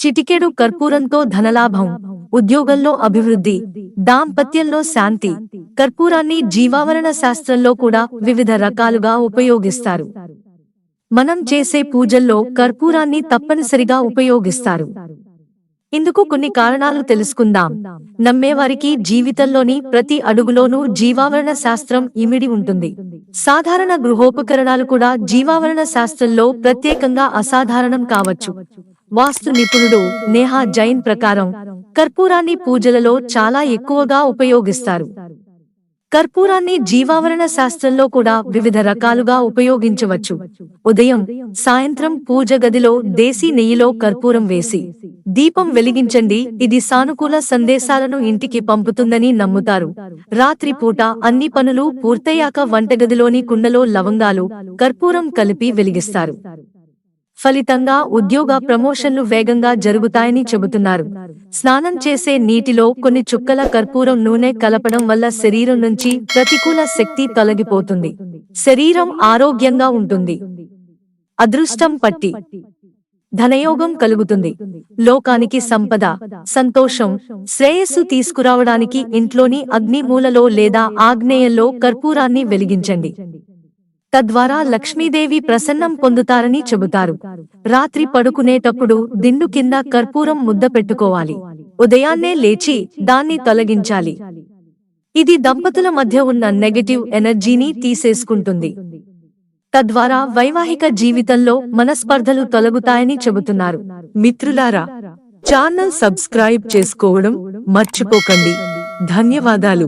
చిటికెడు కర్పూరంతో ధనలాభం ఉద్యోగంలో అభివృద్ధి దాంపత్యంలో శాంతి కర్పూరాన్ని జీవావరణ శాస్త్రంలో కూడా వివిధ రకాలుగా ఉపయోగిస్తారు. మనం చేసే పూజల్లో కర్పూరాన్ని తప్పనిసరిగా ఉపయోగిస్తారు. ఇందుకు కొన్ని కారణాలు తెలుసుకుందాం. నమ్మేవారికి జీవితంలోని ప్రతి అడుగులోనూ జీవావరణ శాస్త్రం ఇమిడి ఉంటుంది. సాధారణ గృహోపకరణాలు కూడా జీవావరణ శాస్త్రంలో ప్రత్యేకంగా అసాధారణం కావచ్చు. వాస్తు నిపుణుడు నేహా జైన్ ప్రకారం కర్పూరాన్ని పూజలలో చాలా ఎక్కువగా ఉపయోగిస్తారు. కర్పూరాన్ని జీవావరణ శాస్త్రంలో కూడా వివిధ రకాలుగా ఉపయోగించవచ్చు. ఉదయం సాయంత్రం పూజ గదిలో దేశీ నెయ్యిలో కర్పూరం వేసి దీపం వెలిగించండి ఇది సానుకూల సందేశాలను ఇంటికి పంపుతుందని నమ్ముతారు. రాత్రి పూట అన్ని పనులు పూర్తయ్యాక వంటగదిలోని కుండలో లవంగాలు కర్పూరం కలిపి వెలిగిస్తారు. ఫలితంగా ఉద్యోగ ప్రమోషన్లు వేగంగా జరుగుతాయని చెబుతున్నారు. స్నానం చేసే నీటిలో కొన్ని చుక్కల కర్పూరం నూనె కలపడం వల్ల శరీరం నుంచి ప్రతికూల శక్తి తొలగిపోతుంది. శరీరం ఆరోగ్యంగా ఉంటుంది. అదృష్టం పట్టి. ధనయోగం కలుగుతుంది. లోకానికి సంపద సంతోషం శ్రేయస్సు తీసుకురావడానికి ఇంట్లోని అగ్నిమూలలో లేదా ఆగ్నేయంలో కర్పూరాన్ని వెలిగించండి. తద్వారా లక్ష్మీదేవి ప్రసన్నం పొందుతారని చెబుతారు. రాత్రి పడుకునేటప్పుడు దిండు కింద కర్పూరం ముద్ద పెట్టుకోవాలి. ఉదయాన్నే లేచి దాన్ని తొలగించాలి. ఇది దంపతుల మధ్య ఉన్న నెగటివ్ ఎనర్జీని తీసేసుకుంటుంది. తద్వారా వైవాహిక జీవితంలో మనస్పర్ధలు తొలగుతాయని చెబుతున్నారు. మిత్రులారా ఛానల్ సబ్స్క్రైబ్ చేసుకోవడం మర్చిపోకండి. ధన్యవాదాలు.